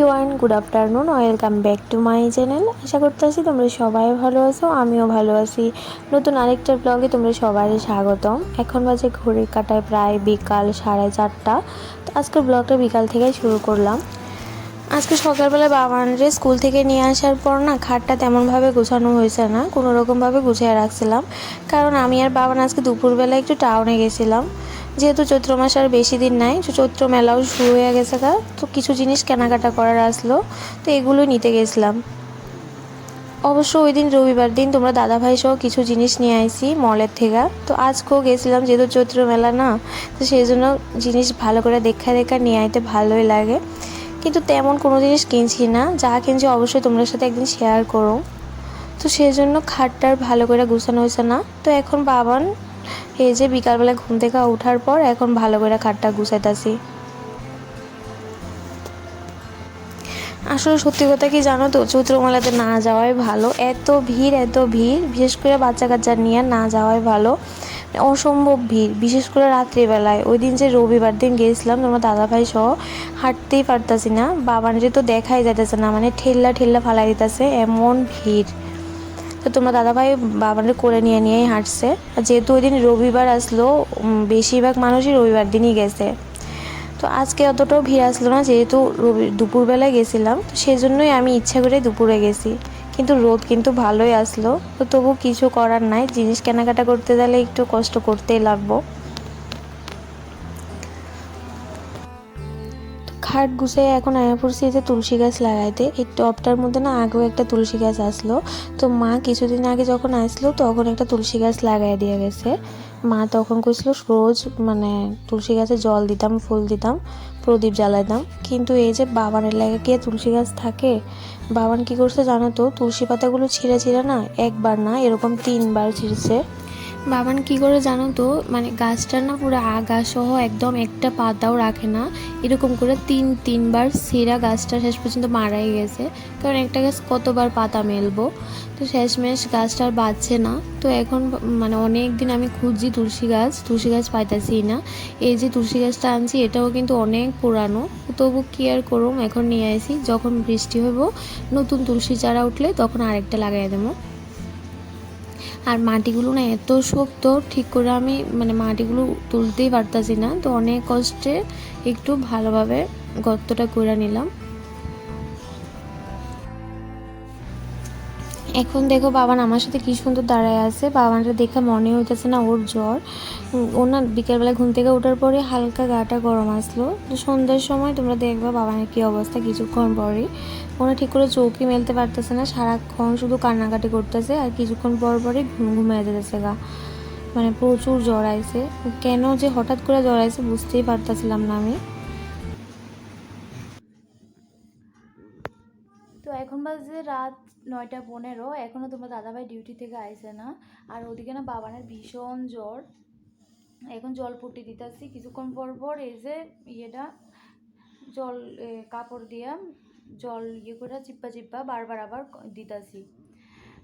Everyone good afternoon welcome back to my channel আশা করতে করতেছি তোমরা সবাই ভালো আছো, আমিও ভালো আছি। নতুন আরেকটা ব্লগে তোমরা সবাই স্বাগতম। এখন বাজে ঘড়ির কাটায় প্রায় বিকাল সাড়ে চারটা। তো আজকের ব্লগটা বিকাল থেকে শুরু করলাম। আজকে সকালবেলা বাবানরে স্কুল থেকে নিয়ে আসার পর না, খাটটা তেমনভাবে গোছানো হয়েছে না, কোনো রকমভাবে গুছিয়ে রাখছিলাম। কারণ আমি আর বাবান আজকে দুপুরবেলা একটু টাউনে গেছিলাম। যেহেতু চৈত্র মাস আর বেশি দিন নাই, তো চৈত্র মেলাও শুরু হয়ে গেছে গা। তো কিছু জিনিস কেনাকাটা করার আসলো, তো এগুলো নিতে গেছিলাম। অবশ্য ওই দিন রবিবার দিন তোমরা দাদা ভাই সহ কিছু জিনিস নিয়ে আইছি মলের থেকে। তো আজকেও গেছিলাম যেহেতু চৈত্র মেলা না, তো সেই জন্য জিনিস ভালো করে দেখা দেখা নিয়ে আইতে ভালোই লাগে। কিন্তু তেমন কোনো জিনিস কিনছি না, যা কিনছি অবশ্যই তোমাদের সাথে একদিন শেয়ার করো। তো সেই জন্য খাটটার ভালো করে গুছানো হয়েছে না। তো এখন বাবান এই যে বিকালবেলা ঘুম থেকে ওঠার পর এখন ভালো করে খাটটা গুছাইতাছি। আসলে সত্যি কথা কি জানো তো, চৈত্র মেলাতে না যাওয়াই ভালো। এত ভিড় এত ভিড়, বিশেষ করে বাচ্চা কাচ্চা নিয়ে না যাওয়াই ভালো। অসম্ভব ভিড়, বিশেষ করে রাত্রিবেলায়। ওই দিন যে রবিবার দিন গেছিলাম তোমার দাদা ভাই সহ হাঁটতেই পারতাছি না। বাবানরে তো দেখাই যাইতেছে না মানে ঠেল্লা ঠেল্লা ফালাই দিতেছে, এমন ভিড়। তো তোমরা দাদাভাই বাবাদের করে নিয়ে নিয়েই হাঁটছে। যেহেতু ওই দিন রবিবার আসলো বেশিরভাগ মানুষই রবিবার দিনই গেছে। তো আজকে অতটাও ভিড় আসলো না, যেহেতু রবি, দুপুরবেলায় গেছিলাম, তো সেই জন্যই আমি ইচ্ছা করে দুপুরে গেছি। কিন্তু রোদ কিন্তু ভালোই আসলো। তো তবু কিছু করার নাই, জিনিস কেনাকাটা করতে গেলে একটু কষ্ট করতেই লাগবো। খাট গুছিয়ে এখন আয়া পড়ছি যে তুলসী গাছ লাগাইতে। এই টবটার মধ্যে না আগেও একটা তুলসী গাছ আসলো। তো মা কিছুদিন আগে যখন আসলো, তখন একটা তুলসী গাছ লাগাই দিয়ে গেছে। মা তখন কইছিল, রোজ মানে তুলসী গাছে জল দিতাম, ফুল দিতাম, প্রদীপ জ্বালাইতাম। কিন্তু এই যে বাবানের লাগে কি তুলসী গাছ থাকে? বাবান কি করছে জানো তো, তুলসী পাতাগুলো ছিঁড়ে ছিঁড়ে না একবার না, এরকম তিনবার ছিঁড়ছে। বাবান, কি করে জানো তো? মানে গাছটা না পুরো আগা সহ একদম একটা পাতাও রাখে না। এরকম করে তিন, তিনবার সেরা গাছটা শেষ পর্যন্ত মারাই গেছে। কারণ একটা গাছ কতবার পাতা মেলবো? তো শেষমেশ গাছটা আর বাঁচছে না। তো এখন মানে অনেক দিন আমি খুঁজছি তুলসী গাছ তুলসী গাছ পাইতাছি না। এই যে তুলসী গাছটা আনছি, এটাও কিন্তু অনেক পুরানো। তবু কি আর করুম, এখন নিয়ে আসি যখন বৃষ্টি হইব, নতুন তুলসী চারা উঠলে তখন আরেকটা লাগাই দেবো। আর মাটিগুলো না এত শক্ত, ঠিক করে আমি মানে মাটিগুলো তুলতেই পারতাছি না। তো অনেক কষ্টে একটু ভালোভাবে গর্তটা করে নিলাম। এখন দেখো বাবান আমার সাথে কি সুন্দর দাঁড়ায় আছে। বাবানটা দেখে মনে হইতেছে না ওর জ্বর। ওর না বিকেলবেলা ঘুম থেকে ওঠার পরে হালকা গাটা গরম আসলো। তো সন্ধ্যার সময় তোমরা দেখবা বাবানের কি অবস্থা, কিছুক্ষণ পরে ওনা ঠিক করে চৌকি মেলতে পারতেছে না, সারাক্ষণ শুধু কান্নাকাটি করতেছে আর কিছুক্ষণ পর পরে ঘুম ঘুমিয়ে যেতেছে গা। মানে প্রচুর জ্বর আইছে। কেন যে হঠাৎ করে জ্বর আইছে বুঝতেই পারতেছিলাম না আমি। তো এখন বাজে রাত নয়টা পনেরো। এখনও তোমার দাদাভাই ডিউটি থেকে আইছে না। আর ওদিকে না বাবানের ভীষণ জ্বর। এখন জল পট্টি দিতেছি। কিছুক্ষণ পর পর এই যে ইয়েটা, জল কাপড় দিয়া জল ইয়ে করে চিপ্পা চিপ্পা বারবার আবার দিতাছি।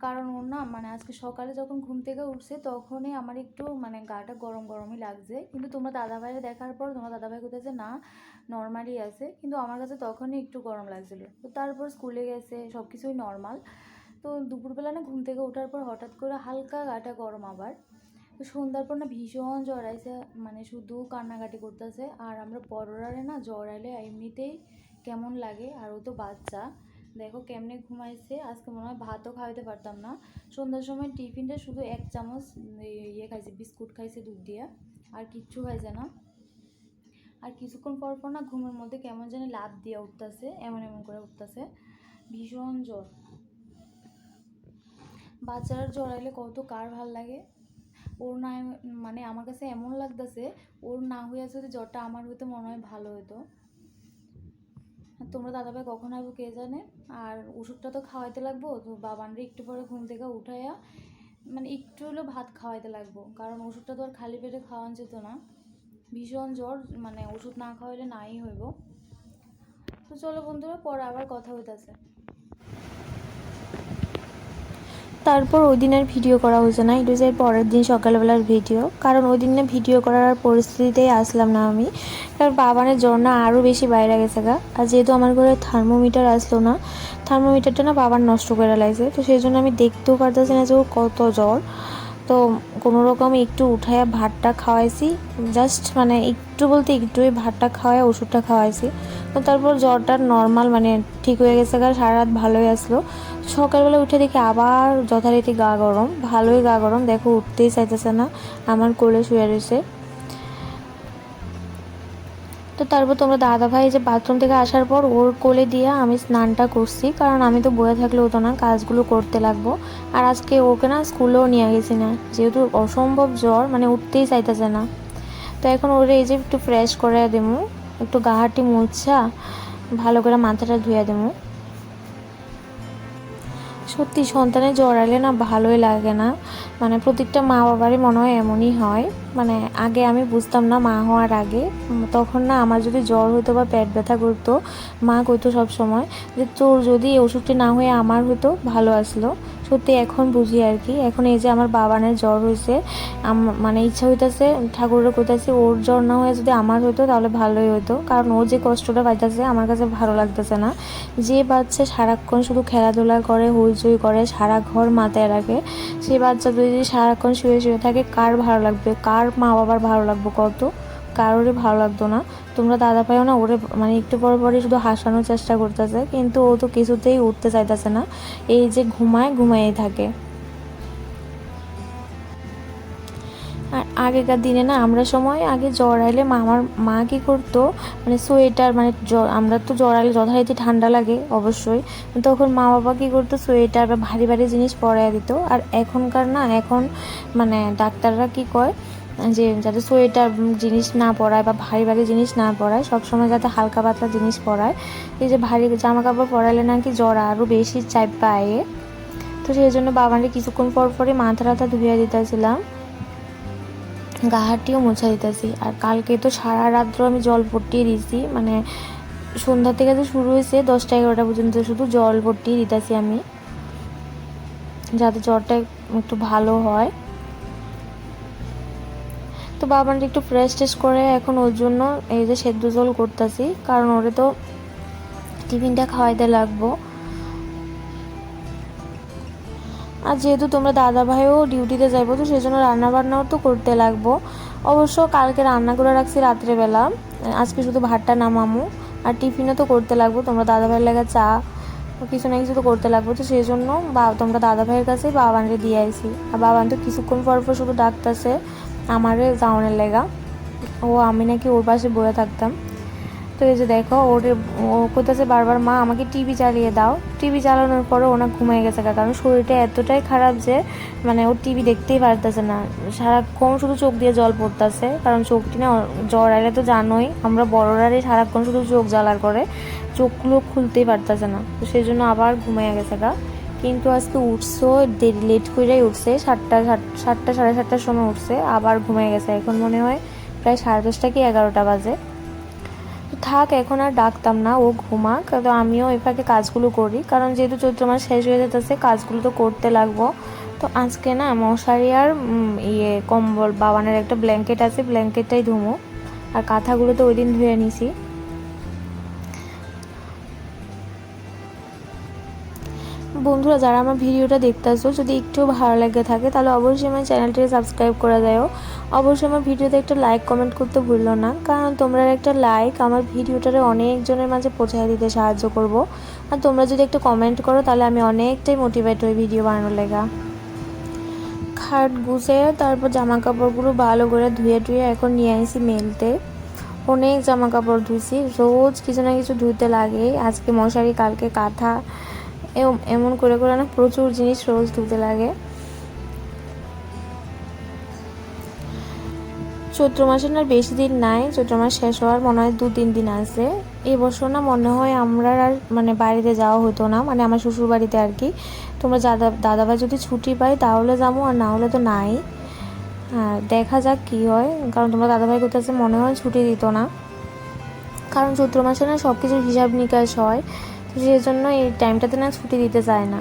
কারণ ওর না মানে আজকে সকালে যখন ঘুম থেকে উঠছে তখনই আমার একটু মানে গাটা গরম গরমই লাগছে। কিন্তু তোমরা দাদাভাইরে দেখার পর, তোমার দাদাভাই কোথায় না নর্মালি আছে। কিন্তু আমার কাছে তখনই একটু গরম লাগছিল। তো তারপর স্কুলে গেছে সব কিছুই নর্মাল তো দুপুরবেলা না ঘুম থেকে ওঠার পর হঠাৎ করে হালকা গাটা গরম আবার। তো সন্ধ্যার পর না ভীষণ জ্বর আইছে মানে শুধু কান্নাকাটি করতেছে। আর আমরা বড়রারে না জ্বর আইলে এমনিতেই কেমন লাগে? আর ও তো বাচ্চা। দেখো কেমনে ঘুমাইছে। আজকে মনে হয় ভাতও খাওয়াতে পারতাম না। সন্ধ্যার সময় টিফিনটা শুধু এক চামচ ইয়ে খাইছে, বিস্কুট খাইছে দুধ দিয়ে। আর কিচ্ছু খাইছে না। আর কিছুক্ষণ পর পর না ঘুমের মধ্যে কেমন জানি লাভ দিয়ে উঠতেছে, এমন এমন করে উঠতেছে। ভীষণ জ্বর। বাচ্চারা জ্বর আইলে কত কার ভালো লাগে? ওর না মানে আমার কাছে এমন লাগতেছে, ওর না হইয়া যদি জ্বরটা আমার হইতো মনে হয় ভালো হতো তোমরা দাদাভাই কখন আসব কে জানে? আর ওষুধটা তো খাওয়াইতে লাগবো, তো বাবানরে একটু পরে ঘুম থেকে উঠাইয়া মানে একটু হলেও ভাত খাওয়াইতে লাগবো। কারণ ওষুধটা তো আর খালি পেটে খাওয়ান যেত না। ভীষণ জ্বর মানে ওষুধ না খাওয়াইলে নাই হইব। তো চলো বন্ধুরা, পরে আবার কথা হইতাছে। তারপর ওই দিনের ভিডিও করা হয়েছে না, এটা যে পরের দিন সকালবেলার ভিডিও কারণ ওই দিন ভিডিও করার পরিস্থিতিতেই আসলাম না আমি। কারণ বাবানের জ্বর না আরও বেশি বাইরে গেছে গা। আর যেহেতু আমার ঘরে থার্মোমিটার আসলো না থার্মোমিটারটা না বাবার নষ্ট করে লাগছে তো সেই জন্য আমি দেখতেও পারতেছি না যে ওর কত জ্বর। তো কোনো রকম একটু উঠায় ভাতটা খাওয়াইছি। জাস্ট মানে একটু বলতে একটুই ভাতটা খাওয়াই ওষুধটা খাওয়াইছি। তো তারপর জ্বরটা নর্মাল মানে ঠিক হয়ে গেছে কারণ সারা রাত ভালোই আসলো। সকালবেলা উঠে দেখি আবার যথারীতি গা গরম, ভালোই গা গরম। দেখো, উঠতেই চাইতেছে না। আমার কোলে শুয়ে রয়েছে। তো তারপর তোমরা দাদা ভাই যে বাথরুম থেকে আসার পর ওর কোলে দিয়ে আমি স্নানটা করছি। কারণ আমি তো বয়ে থাকলে হতো না, কাজগুলো করতে লাগবো। আর আজকে ওকে না স্কুলেও নিয়ে গেছি না। যেহেতু অসম্ভব জ্বর মানে উঠতেই চাইতেছে না। তো এখন ওরে এই যে একটু ফ্রেশ করে দেবো, একটু গা হাটি মুছা, ভালো করে মাথাটা ধুয়ে দেবো। সত্যি সন্তানে এলে না ভালোই লাগে না। মানে প্রত্যেকটা মা বাবারই মনে হয় এমনই হয়। মানে আগে আমি বুঝতাম না মা হওয়ার আগে। তখন না আমার যদি জ্বর হতো বা পেট ব্যথা করতো, মা কইতো সব সময় যে তোর যদি ওষুধটি না হয়ে আমার হতো ভালো আসলো। সত্যি এখন বুঝি আর কি। এখন এই যে আমার বাবানের জ্বর হয়েছে মানে ইচ্ছা হইতেছে, ঠাকুরের কইতাছে, ওর জ্বর না হয়ে যদি আমার হতো তাহলে ভালোই হতো কারণ ও যে কষ্টটা পাইতেছে আমার কাছে ভালো লাগতেছে না। যে বাচ্চা সারাক্ষণ শুধু খেলাধুলা করে, হইচই করে, সারা ঘর মাথায় রাখে সেই বাচ্চা যদি সারাক্ষণ শুয়ে শুয়ে থাকে, কার ভালো লাগবে? কার মা বাবার ভালো লাগবে কত? কারোরই ভালো লাগতো না। তোমরা দাদা পাইও না, ওরে মানে একটু পর পরে শুধু হাসানোর চেষ্টা করতেছে, কিন্তু ও তো কিছুতেই উঠতে চাইতেছে না। এই যে ঘুমায় ঘুমাই থাকে। আর আগেকার দিনে না, আমরা সময় আগে জ্বর আইলে মা, আমার মা কী করতো মানে সোয়েটার মানে জ্বর আমরা তো জ্বর আইলে যথারীতি ঠান্ডা লাগে, অবশ্যই। তখন মা বাবা কী করতো, সোয়েটার বা ভারী ভারী জিনিস পরাইয়া দিত। আর এখনকার না, এখন মানে ডাক্তাররা কি কয় যে যাতে সোয়েটার জিনিস না পরায় বা ভারী ভারী জিনিস না পরায়, সবসময় যাতে হালকা পাতলা জিনিস পরায়। এই যে ভারী জামা কাপড় পরালে নাকি জ্বর আরও বেশি চাপ পায়ে। তো সেই জন্য বাবারে কিছুক্ষণ পর পরে মাথা টাথা ধুয়ে দিতেছিলাম। গাহাটিও মোছা দিতেছি। আর কালকে তো সারা রাত্র আমি জল পট্টিয়ে দিয়েছি মানে সন্ধ্যা থেকে যে শুরু হয়েছে দশটা এগারোটা পর্যন্ত শুধু জল পট্টিয়ে দিতেছি আমি। যাতে জ্বরটা একটু ভালো হয়। তো বাবানটা একটু ফ্রেশ টেস্ট করে এখন ওর জন্য এই যে সেদ্ধ জল করতেছি। কারণ ওরে তো টিফিনটা খাওয়াইতে লাগবো। আর যেহেতু তোমরা দাদা ভাইও ডিউটিতে যাইবো, তো সেই জন্য রান্না বান্নাও তো করতে লাগবো। অবশ্য কালকে রান্না করে রাখছি রাত্রেবেলা। আজকে শুধু ভাতটা নামামু। আর টিফিনও তো করতে লাগবো, তোমরা দাদা ভাইয়ের লেগে চা কিছু না কিছু তো করতে লাগবো। তো সেই জন্য বা তোমরা দাদা ভাইয়ের কাছে বাবানরে দিয়ে আইছি। আর বাবান তো কিছুক্ষণ পর পর শুধু ডাকতেছে। আমারে যাওয়ানের লেগা। ও, আমি নাকি ওর পাশে বয়ে থাকতাম। তো এই যে দেখো, ওর ও কোথাছে বারবার, মা, আমাকে টিভি চালিয়ে দাও। টিভি চালানোর পরে ওনা ঘুমিয়ে গেছে কারণ শরীরটা এতটাই খারাপ যে মানে ও টিভি দেখতেই পারতেছে না। সারাক্ষণ শুধু চোখ দিয়ে জল পড়তেছে, কারণ চোখটি না, জ্বর আইলে তো জানোই, আমরা বড়রারই সারাক্ষণ শুধু চোখ জ্বালার করে, চোখগুলো খুলতেই পারতেছে না। তো সেই জন্য আবার ঘুমিয়ে গেছে গা। কিন্তু আজকে উঠছো, দেরি লেট করেই উঠছে, সাতটা, সাত- সাতটা, সাড়ে সাতটার সময় উঠছে, আবার ঘুমিয়ে গেছে। এখন মনে হয় প্রায় সাড়ে দশটা কি এগারোটা বাজে। তো থাক, এখন আর ডাকতাম না, ও ঘুমাক। তো আমিও ফাঁকে কাজগুলো করি, কারণ যেহেতু চৈত্র মাস শেষ হয়ে যেতেছে কাজগুলো তো করতে লাগবো। তো আজকে না, মশারি আর ইয়ে কম্বল, বাবানের একটা ব্ল্যাঙ্কেট আছে ব্ল্যাঙ্কেটটাই ধুমো। আর কাঁথাগুলো তো ওই দিন ধুয়ে নিছি। বন্ধুরা, যারা আমার ভিডিওটা দেখতেছো, যদি একটু ভালো লাগে থাকে, তাহলে অবশ্যই আমার চ্যানেলটিকে সাবস্ক্রাইব করে দেও। অবশ্যই আমার ভিডিওতে একটা লাইক কমেন্ট করতে ভুললো না, কারণ তোমরা একটা লাইক আমার ভিডিওটারে অনেকজনের মাঝে পৌঁছায় দিতে সাহায্য করব। আর তোমরা যদি একটা কমেন্ট করো, তাহলে আমি অনেকটাই মোটিভেট হই ভিডিও বানানোর লেগা। খাট গুছে তারপর জামা কাপড়গুলো ভালো করে ধুয়ে টুয়ে এখন নিয়ে আসি মেলতে। অনেক জামা কাপড় ধুইছি, রোজ কিছু না কিছু ধুতে লাগে। আজকে মশারি, কালকে কাঁথা এমন করে করে না প্রচুর জিনিস রোজ ধুতে লাগে। চৈত্র মাসের না বেশি দিন নাই, চৈত্র মাস শেষ হওয়ার মনে হয় দু তিন দিন আছে। এই বছর না মনে হয় আমরা আর মানে বাড়িতে যাওয়া হতো না মানে আমার শ্বশুর বাড়িতে আর কি। তোমরা দাদা দাদাভাই যদি ছুটি পাই তাহলে যাব, আর না হলে তো নাই। হ্যাঁ দেখা যাক কী হয়, কারণ তোমরা দাদাভাই কোথাও মনে হয় ছুটি দিত না। কারণ চৈত্র মাসে না সব কিছুর হিসাব নিকাশ হয়। তো সেই জন্য এই টাইমটাতে না ছুটি দিতে চায় না।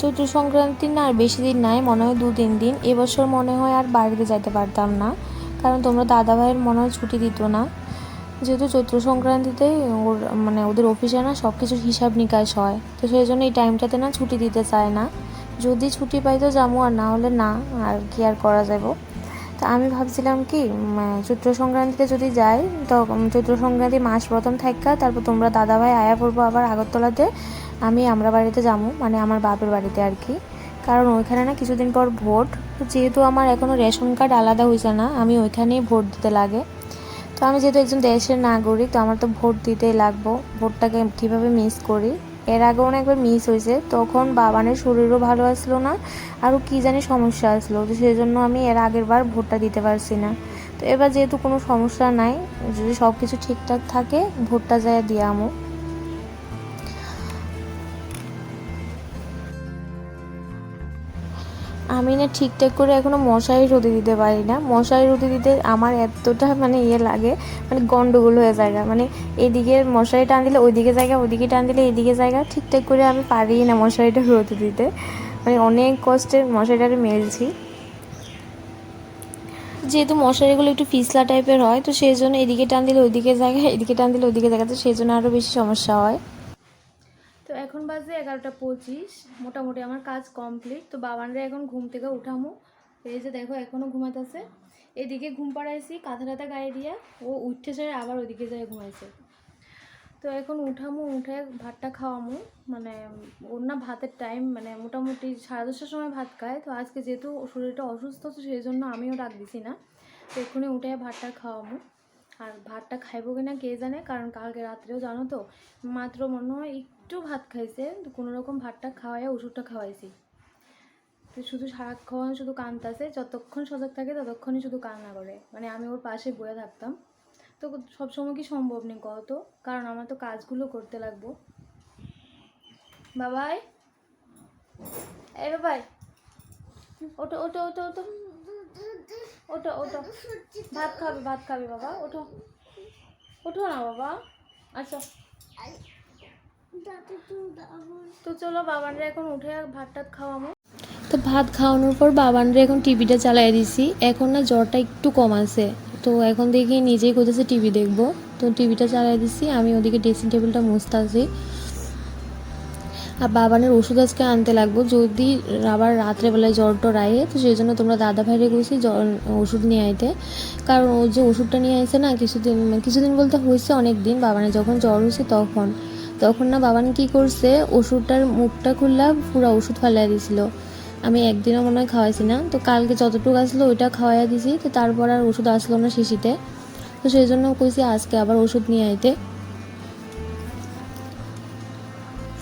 চৈত্র সংক্রান্তি না আর বেশি দিন নাই, মনে হয় দু তিন দিন। এবছর মনে হয় আর বাড়িতে যাইতে পারতাম না, কারণ তোমরা দাদা ভাইয়ের মনে হয় ছুটি দিত না। যেহেতু চৈত্র সংক্রান্তিতে ওর মানে ওদের অফিসে না সব কিছুর হিসাব নিকাশ হয়, তো সেই জন্য এই টাইমটাতে না ছুটি দিতে চায় না। যদি ছুটি পাই তো যাব, আর না হলে না, আর কি আর করা যাব আমি ভাবছিলাম কি চৈত্র সংক্রান্তিতে যদি যাই, তো চৈত্র সংক্রান্তি মাস প্রথম থাকা তারপর তোমরা দাদাভাই আয়া পড়ব আবার আগরতলাতে, আমি আমরা বাড়িতে যাব মানে আমার বাপের বাড়িতে আর কি। কারণ ওইখানে না কিছুদিন পর ভোট যেহেতু আমার এখনও রেশন কার্ড আলাদা হয়েছে না, আমি ওইখানেই ভোট দিতে লাগে। তো আমি যেহেতু একজন দেশের নাগরিক, তো আমার তো ভোট দিতেই লাগবো, ভোটটাকে কীভাবে মিস করি? এর আগে একবার মিস হয়েছে। তখন বাবানের শরীরও ভালো আসলো না, আরও কী জানি সমস্যা আসলো। তো সেই জন্য আমি এর আগের বার ভোটটা দিতে পারছি না। তো এবার যেহেতু কোনো সমস্যা নাই, যদি সব কিছু ঠিকঠাক থাকে, ভোটটা যায় দিয়ে আমো আমি না ঠিকঠাক করে এখনও মশারি রোদে দিতে পারি না। মশারি রোদে দিতে আমার এতটা মানে ইয়ে লাগে মানে গন্ডগোল হয়ে যায় মানে এদিকে মশারি টান দিলে ওইদিকে জায়গা, ওইদিকে টান দিলে এদিকে জায়গা। ঠিকঠাক করে আমি পারি না মশারিটা রোদে দিতে। মানে অনেক কষ্টে মশারিটাকে মেলছি। যেহেতু মশারিগুলো একটু পিছলা টাইপের হয়, তো সেই জন্য এদিকে টান দিলে ওইদিকে জায়গা, এদিকে টান দিলে ওইদিকে জায়গা, তো সেই জন্য আরও বেশি সমস্যা হয়। এখন বাজে এগারোটা পঁচিশ, মোটামুটি আমার কাজ কমপ্লিট তো বাবানরা এখন ঘুম থেকে উঠামো। এই যে দেখো এখনও ঘুমাইতেছে। এদিকে ঘুম পাড়াইছি, কাঁথা টাথা গায়ে দিয়া। ও উঠতে যায় আবার ওইদিকে যায় ঘুমাইছে। তো এখন উঠামো, উঠে ভাতটা খাওয়ামো। মানে ওর না ভাতের টাইম মানে মোটামুটি সাড়ে দশটার সময় ভাত খায়। তো আজকে যেহেতু শরীরটা অসুস্থ, তো সেই জন্য আমিও ডাক দিছি না। তো এক্ষুনি উঠে ভাতটা খাওয়ামো। আর ভাতটা খাইবো কিনা কে জানে? কারণ কালকে রাত্রেও জানো তো, মাত্র মনে হয় একটু ভাত খাইছে, কোনো রকম ভাতটা খাওয়াই ওষুধটা খাওয়াইছি। তো শুধু সারাক্ষণ শুধু কানতাছে যতক্ষণ সজাগ থাকে ততক্ষণই শুধু কান্না করে। মানে আমি ওর পাশে বয়ে থাকতাম। তো সবসময় কি সম্ভব নেই কত কারণ আমার তো কাজগুলো করতে লাগবো। বাবাই? এই বাবাই ওটো ওটো ওটো ওটো ওটো ওটো ভাত খাবে ভাত খাবে বাবা, ওঠো। ওঠো না বাবা আচ্ছা তো চলো বাবানরা এখন উঠে ভাত টাত খাওয়ামো তো ভাত খাওয়ানোর পর বাবানরে এখন টিভিটা চালাই দিছি। এখন না জ্বরটা একটু কম আছে। তো এখন দেখি নিজেই কোথাছে টিভি দেখব। তো টিভিটা চালাই দিছি, আমি ওদিকে ড্রেসিং টেবিলটা মুছতে আছি আর বাবানের ওষুধ আজকে আনতে লাগবো। যদি আবার রাত্রেবেলায় জ্বর টর আয়ে, তো সেই জন্য তোমরা দাদা ভাইরে গেছি ওষুধ নিয়ে আইতে। কারণ ও যে ওষুধটা নিয়ে আইছে না, কিছুদিন কিছুদিন বলতে হয়েছে অনেক দিন বাবানের যখন জ্বর হয়েছে তখন। তখন না বাবান কি করছে, ওষুধটার মুখটা খুললা, পুরো ওষুধ ফালাই দিছিল। আমি একদিনও মনে হয় খাওয়াইছি না। তো কালকে যতটুকু আসলো ওইটা খাওয়াইয়া দিছি, তো তারপর আর ওষুধ আসলো না শিশিতে। তো সেই জন্য কইছি আজকে আবার ওষুধ নিয়ে আইতে।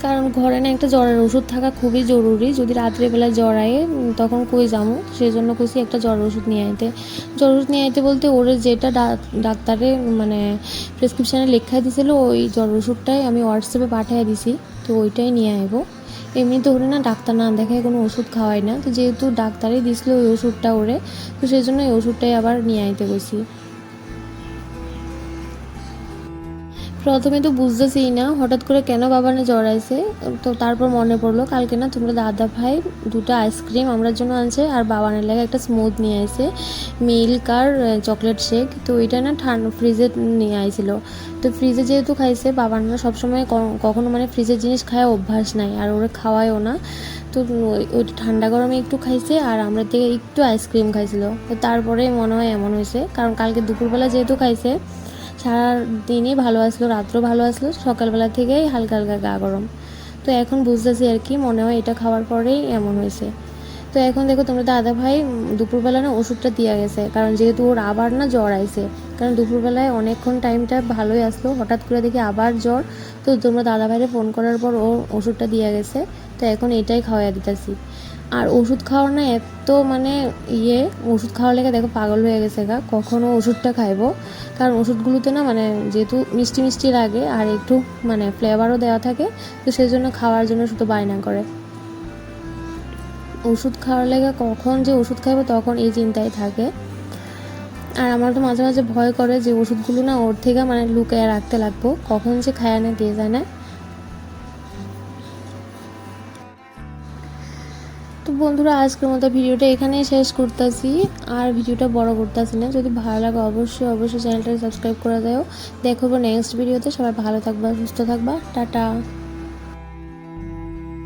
কারণ ঘরে না একটা জ্বরের ওষুধ থাকা খুবই জরুরি। যদি রাত্রেবেলা জ্বর আয়ে তখন কই যাব? সেই জন্য কইছি একটা জ্বরের ওষুধ নিয়ে আইতে। জ্বর ওষুধ নিয়ে আইতে বলতে ওরে যেটা ডাক্তারে মানে প্রেসক্রিপশানে লেখাই দিয়েছিল ওই জ্বর ওষুধটাই আমি হোয়াটসঅ্যাপে পাঠিয়ে দিছি। তো ওইটাই নিয়ে আইবো। এমনিতে ওরে না ডাক্তার না দেখায় কোনো ওষুধ খাওয়াই না। তো যেহেতু ডাক্তারই দিছিল ওই ওষুধটা ওরে, তো সেই জন্য এই ওষুধটাই আবার নিয়ে আইতে গেছি প্রথমে তো বুঝতেছি না, হঠাৎ করে কেন বাবানে জ্বর আইছে তো তারপর মনে পড়ল, কালকে না তোমরা দাদা ভাই দুটো আইসক্রিম আমরার জন্য আনছে আর বাবানের লাগে একটা স্মুথ নিয়ে আইছে মিল্ক আর চকলেট শেক তো ওইটা না ঠান্ডা ফ্রিজে নিয়ে আইছিল। তো ফ্রিজে যেহেতু খাইছে বাবানরা সবসময় ক- কখনো মানে ফ্রিজের জিনিস খায় অভ্যাস নাই আর ওরা খাওয়ায়ও না। তো ওই- ওইটা ঠান্ডা গরমে একটু খাইছে আর আমরা থেকে একটু আইসক্রিম খাইছিল। তো তারপরে মনে হয় এমন হয়েছে, কারণ কালকে দুপুরবেলা যেহেতু খাইছে সারা দিনই ভালো আসলো, রাত্রও ভালো আসলো, সকালবেলা থেকেই হালকা হালকা গা গরম। তো এখন বুঝতেছি আর কি, মনে হয় এটা খাওয়ার পরেই এমন হয়েছে। তো এখন দেখো তোমরা দাদা ভাই দুপুরবেলা না ওষুধটা দিয়া গেছে, কারণ যেহেতু ওর আবার না জ্বর আইছে, কারণ দুপুরবেলায় অনেকক্ষণ টাইমটা ভালোই আসলো, হঠাৎ করে দেখি আবার জ্বর। তো তোমরা দাদা ভাইরে ফোন করার পর ও ওষুধটা দিয়ে গেছে, তো এখন এটাই খাওয়াই দিতেছি। আর ওষুধ খাওয়ার না এত মানে ইয়ে ওষুধ খাওয়ার লেগে দেখো পাগল হয়ে গেছে গা। কখনো ওষুধটা খাইবো। কারণ ওষুধগুলোতে না মানে যেহেতু মিষ্টি মিষ্টি লাগে আর একটু মানে ফ্লেভারও দেওয়া থাকে, তো সেই জন্য খাওয়ার জন্য শুধু বায়না করে। ওষুধ খাওয়ার লেগে কখন যে ওষুধ খাইবো তখন এই চিন্তায় থাকে। আর আমার তো মাঝে মাঝে ভয় করে যে ওষুধগুলো না ওর থেকে মানে লুকিয়ে রাখতে লাগবো। কখন যে খায় না কে জানে। বন্ধুরা, আজকের মতো ভিডিওটা এখানেই শেষ করতেছি। আর ভিডিওটা বড় করতেছি না, যদি ভালো লাগে অবশ্যই অবশ্যই চ্যানেলটা সাবস্ক্রাইব করে দেও। দেখো নেক্সট ভিডিওতে। সবাই ভালো থাকবা, সুস্থ থাকবা। টাটা।